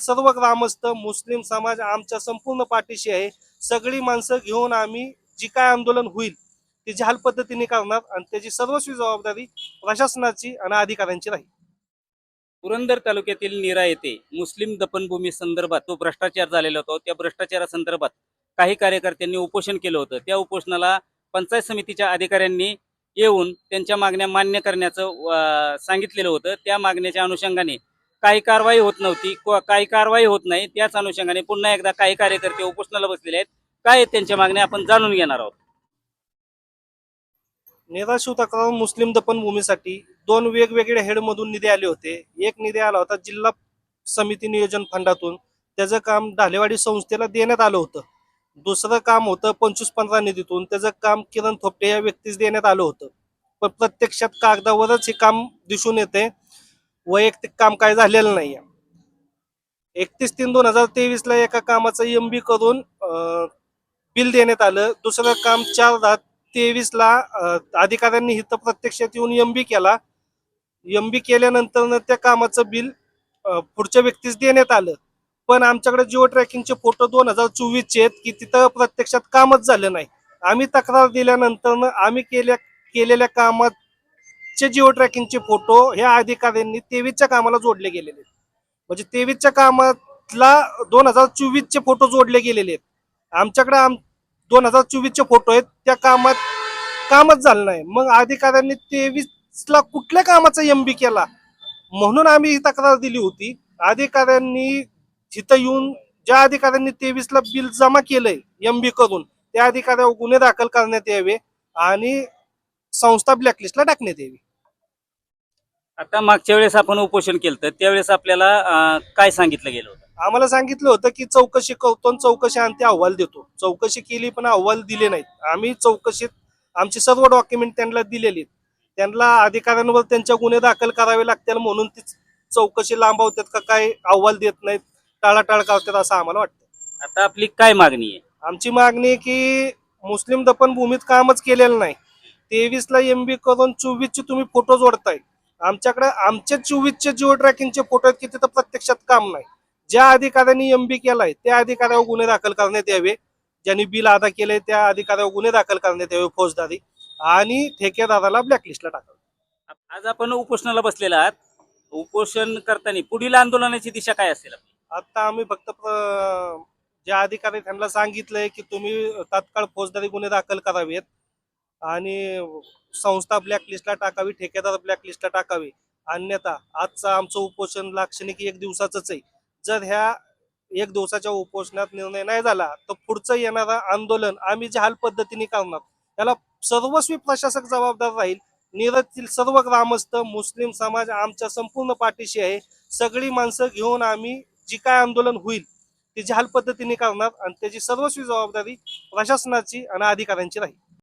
सर्व ग्रामस्थ मुस्लिम समाज आमच्या संपूर्ण पाठीशी आहे. सगळी माणसं घेऊन आम्ही जी काय आंदोलन होईल ते जहाल पद्धतीने करणार आणि त्याची सर्वस्वी जबाबदारी प्रशासनाची आणि अधिकाऱ्यांची राहील. पुरंदर तालुक्यातील निरा येथे मुस्लिम दफनभूमी संदर्भात तो भ्रष्टाचार झालेला होता त्या भ्रष्टाचारासंदर्भात काही कार्यकर्त्यांनी उपोषण केलं होतं. त्या उपोषणाला पंचायत समितीच्या अधिकाऱ्यांनी येऊन त्यांच्या मागण्या मान्य करण्याचं सांगितलेलं होतं. त्या मागण्याच्या अनुषंगाने काही कारवाई होत नव्हती काही कारवाई होत नाही त्याच अनुषंगाने पुन्हा एकदा काही कार्यकर्ते उपोषणाला बसलेले आहेत. काय आहेत त्यांच्या मागण्या आपण जाणून घेणार आहोत. निराशिव तक्रार मुस्लिम दफनभूमीसाठी दोन वेगवेगळ्या हेडमधून निधी आले होते. एक निधी आला होता जिल्हा समिती नियोजन फंडातून. त्याचं काम ढालेवाडी संस्थेला देण्यात आलं होतं. दुसरं काम होतं पंचवीस पंधरा निधीतून. त्याचं काम किरण थोपटे या व्यक्तीस देण्यात आलं होतं. पण प्रत्यक्षात कागदावरच हे काम दिसून येते वैयक्तिक काम काय झालेलं नाही एकतीस तीन दोन हजार तेवीसला एका कामाचं एम बी करून बिल देण्यात आलं. दुसरं काम चार दहा तेवीसला अधिकाऱ्यांनी इथं प्रत्यक्षात येऊन एम बी केला. एम बी केल्यानंतर त्या कामाचं बिल पुढच्या व्यक्तीस देण्यात आलं. पण आमच्याकडे जिओ ट्रॅकिंगचे फोटो दोन हजार चोवीसचे आहेत की तिथं प्रत्यक्षात कामच झालं नाही. आम्ही तक्रार दिल्यानंतर आम्ही केल्या केलेल्या कामात आजचे जिओ ट्रॅकिंगचे फोटो ह्या अधिकाऱ्यांनी तेवीसच्या कामाला जोडले गेलेले आहेत. म्हणजे तेवीसच्या कामातला दोन हजार चोवीसचे फोटो जोडले गेलेले आहेत. आमच्याकडे आम दोन हजार चोवीसचे फोटो आहेत. त्या कामात कामच झालं नाही. मग अधिकाऱ्यांनी तेवीसला कुठल्या कामाचा एम बी केला? म्हणून आम्ही ही तक्रार दिली होती. अधिकाऱ्यांनी तिथं येऊन ज्या अधिकाऱ्यांनी तेवीसला बिल जमा केलंय एम बी करून त्या अधिकाऱ्यावर गुन्हे दाखल करण्यात यावे आणि संस्था ब्लॅकलिस्टला टाकण्यात यावी. आता मागच्या वेळेस आपण उपोषण केलं तर त्यावेळेस आपल्याला अं, काय सांगितलं गेलं होतं? आम्हाला सांगितलं होतं की चौकशी करतो आणि चौकशी अंती अहवाल देतो. चौकशी केली पण अहवाल दिले नाहीत. आम्ही चौकशीत आमची सर्व डॉक्युमेंट त्यांना दिलेली आहेत. त्यांना अधिकाऱ्यांवर त्यांच्या गुन्हे दाखल करावे लागतील म्हणून ती चौकशी लांबवतात का काय अहवाल देत नाहीत. टाळाटाळ करतात असं आम्हाला वाटतं. आता आपली काय मागणी आहे? आमची मागणी आहे की मुस्लिम दफनभूमीत कामच केलेलं नाही. तेवीसला एम बी करून चोवीसचे तुम्ही फोटो जोडताय आमच्याकडे आमचे चोवीसचे जिओ ट्रॅकिंगचे फोटो आहेत की तिथं प्रत्यक्षात काम नाही. ज्या अधिकाऱ्यांनी एम बी केलाय त्या अधिकाऱ्यावर गुन्हे दाखल करण्यात यावे. ज्यांनी बिल अदा केलंय त्या अधिकाऱ्यावर गुन्हे दाखल करण्यात यावे फौजदारी. आणि ठेकेदाराला ब्लॅकलिस्टला टाकावे. आज आपण उपोषणाला बसलेला आहात. उपोषण करताना पुढील आंदोलनाची दिशा काय असेल? आता आम्ही फक्त ज्या अधिकारी त्यांना सांगितलंय की तुम्ही तात्काळ फौजदारी गुन्हे दाखल करावेत. आणि संस्था ब्लॅकलिस्टला टाकावी ठेकेदार ब्लॅकलिस्टला टाकावी. अन्यथा आजचं आमचं उपोषण लाक्षणिक एक दिवसाचंच आहे. जर ह्या एक दिवसाच्या उपोषणात निर्णय नाही झाला तर पुढचं येणारं आंदोलन आम्ही जहाल पद्धतीने करणार त्याला सर्वस्वी प्रशासक जबाबदार राहील. नीरजतील सर्व ग्रामस्थ मुस्लिम समाज आमच्या संपूर्ण पाठीशी आहे. सगळी माणसं घेऊन आम्ही जी काय आंदोलन होईल ते जहाल पद्धतीने करणार आणि त्याची सर्वस्वी जबाबदारी प्रशासनाची आणि अधिकाऱ्यांची राहील.